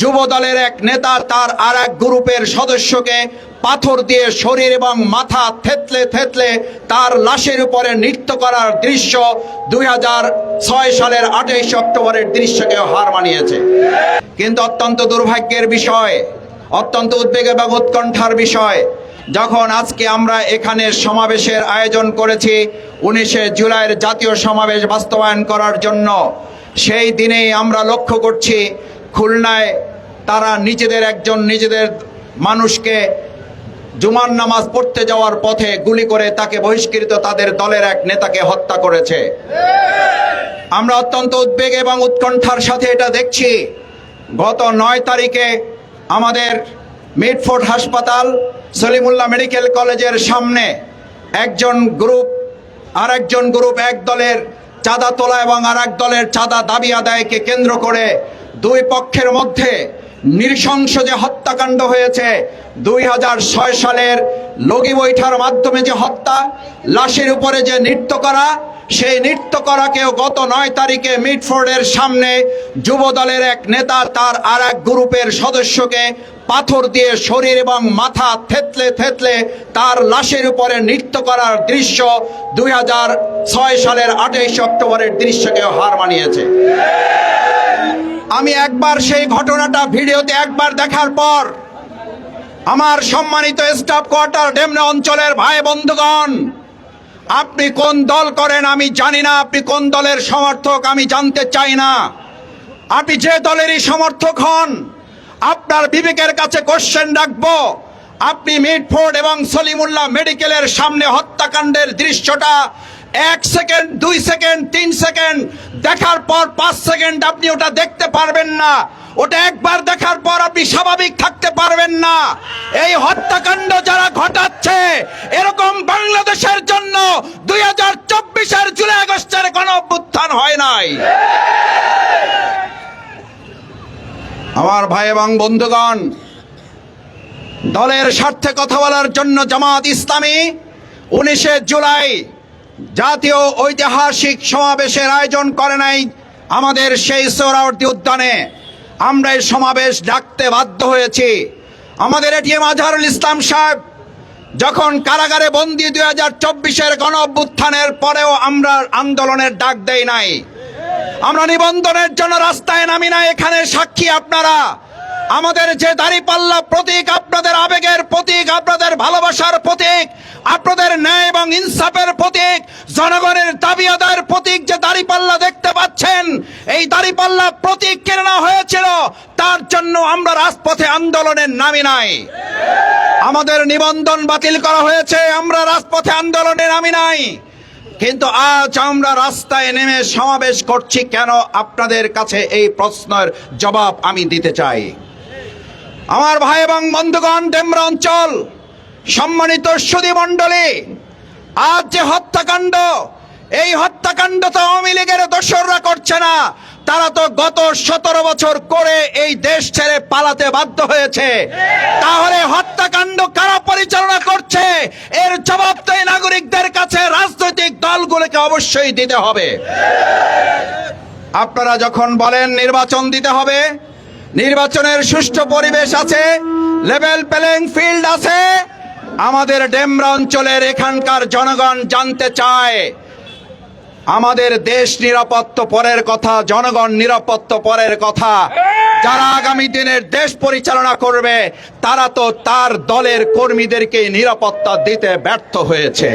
যুব দলের এক নেতা তার আর এক গ্রুপের সদস্যকে পাথর দিয়ে শরীর এবং মাথা থেতলে থেতলে তার লাশের উপরে নৃত্য করার দৃশ্য দুই ছয় সালের আঠাইশ অক্টোবরের দৃশ্যকেও হার মানিয়েছে। কিন্তু অত্যন্ত দুর্ভাগ্যের বিষয়, অত্যন্ত উদ্বেগ এবং উৎকণ্ঠার বিষয়, যখন আজকে আমরা এখানে সমাবেশের আয়োজন করেছি উনিশে জুলাইয়ের জাতীয় সমাবেশ বাস্তবায়ন করার জন্য, সেই দিনেই আমরা লক্ষ্য করছি খুলনায় তারা নিজেদের একজন নিজেদের মানুষকে জুমার নামাজ পড়তে যাওয়ার পথে গুলি করে তাকে বহিষ্কৃত তাদের দলের এক নেতাকে হত্যা করেছে। আমরা অত্যন্ত উদ্বেগ এবং উৎকণ্ঠার সাথে এটা দেখছি। গত নয় তারিখে আমাদের মিডফোর্ড হাসপাতাল সলিমুল্লাহ মেডিকেল কলেজের সামনে একজন গ্রুপ আর একজন গ্রুপ এক দলের চাঁদা তোলা এবং আর এক দলের চাঁদা দাবি আদায়কে কেন্দ্র করে দুই পক্ষের মধ্যে নৃশংস যে হত্যাকাণ্ড হয়েছে, দুই হাজার ছয় সালের লগি বৈঠার মাধ্যমে যে হত্যা, লাশের উপরে যে নৃত্য করা, সেই নৃত্য করাকেও গত নয় তারিখে মিডফোর্ডের সামনে যুব দলের এক নেতা তার আর এক গ্রুপের সদস্যকে পাথর দিয়ে শরীর এবং মাথা থেতলে থেতলে তার লাশের উপরে নৃত্য করার দৃশ্য দুই হাজার ছয় সালের আঠাইশ অক্টোবরের দৃশ্যকেও হার মানিয়েছে। আমি একবার সেই ঘটনাটা ভিডিওতে একবার দেখার পর আমার সম্মানিত স্টাফ কোয়ার্টার ডেমনা অঞ্চলের ভাই বন্ধুগণ, আপনি কোন দল করেন আমি জানি না, আপনি কোন দলের সমর্থক আমি জানতে চাই না। আপনি যে দলেরই সমর্থক হন, আপনার বিবেকের কাছে কোশ্চেন রাখব। আপনি মিডফোর্ড এবং সলিমুল্লাহ মেডিকেলের সামনে হত্যাকাণ্ডের দৃশ্যটা এক সেকেন্ড, দুই সেকেন্ড, তিন সেকেন্ড, দেখার পর পাঁচ সেকেন্ড আপনি ওটা দেখতে পারবেন না। ওটা একবার দেখার পর আপনি স্বাভাবিক থাকতে পারবেন না। এই হত্যাকাণ্ড যারা ঘটাচ্ছে, এরকম বাংলাদেশের জন্য দুই হাজার চব্বিশের জুলাই আগস্টের কোনো অভ্যুত্থান হয় নাই। আমার ভাই এবং বন্ধুগণ, দলের স্বার্থে কথা বলার জন্য জামাত ইসলামী উনিশে জুলাই জাতীয় ঐতিহাসিক সমাবেশের আয়োজন করে নাই আমাদের সেই সোহরাওয়ার্দী উদ্যানে। আমরা এই সমাবেশ ডাকতে বাধ্য হয়েছি। আমাদের এটিএম আজহারুল ইসলাম সাহেব, যখন কারাগারে বন্দি দুই হাজার চব্বিশের গণ অভ্যুত্থানের পরেও আমরা আন্দোলনের ডাক দেই নাই। আমরা নিবন্ধনের জন্য রাস্তায় নামি না এখানে সাক্ষী আপনারা। আমাদের যে দাঁড়িপাল্লা প্রতীক, আপনাদের আবেগের প্রতীক, আপনাদের ভালোবাসার প্রতীক আপনাদের ন্যায় এবং ইনসাফের প্রতীক, জনগণের দাবি আদায়ের প্রতীক যে দাঁড়িপাল্লা দেখতে পাচ্ছেন, এই দাঁড়িপাল্লা প্রতীক কেনা হয়েছিল, তার জন্য আমরা রাজপথে আন্দোলনের নামি নাই। আমাদের নিবন্ধন বাতিল করা হয়েছে, আমরা রাজপথে আন্দোলনে নামি নাই। কিন্তু আজ আমরা রাস্তায় নেমে সমাবেশ করছি কেন আপনাদের কাছে এই প্রশ্নের জবাব আমি দিতে চাই। আমার ভাই এবং বন্ধুগণ, ডেমরা অঞ্চল সম্মানিত সুদী মণ্ডলী, আজ যে হত্যাকাণ্ড, এই হত্যাকাণ্ড তো আওয়ামী লীগের দোসররা করছে না। তারা তো গত সতেরো বছর করে এই দেশ ছেড়ে পালাতে বাধ্য হয়েছে। তাহলে হত্যাকাণ্ড কারা পরিচালনা করছে? এর জবাব তো নাগরিকদের কাছে রাজনৈতিক দলগুলোকে অবশ্যই দিতে হবে। আপনারা যখন বলেন নির্বাচন দিতে হবে, নির্বাচনের সুষ্ঠু পরিবেশ আছে, লেভেল প্লেইং ফিল্ড আছে আমাদের ডেমরা অঞ্চলের এখানকার জনগণ জানতে চায়, আমাদের দেশ নিরাপত্ত পরের কথা, জনগণ নিরাপত্ত পরের কথা। যারা আগামী দিনের দেশ পরিচালনা করবে, তারা তো তার দলের কর্মীদেরকে নিরাপত্তা দিতে ব্যর্থ হয়েছে।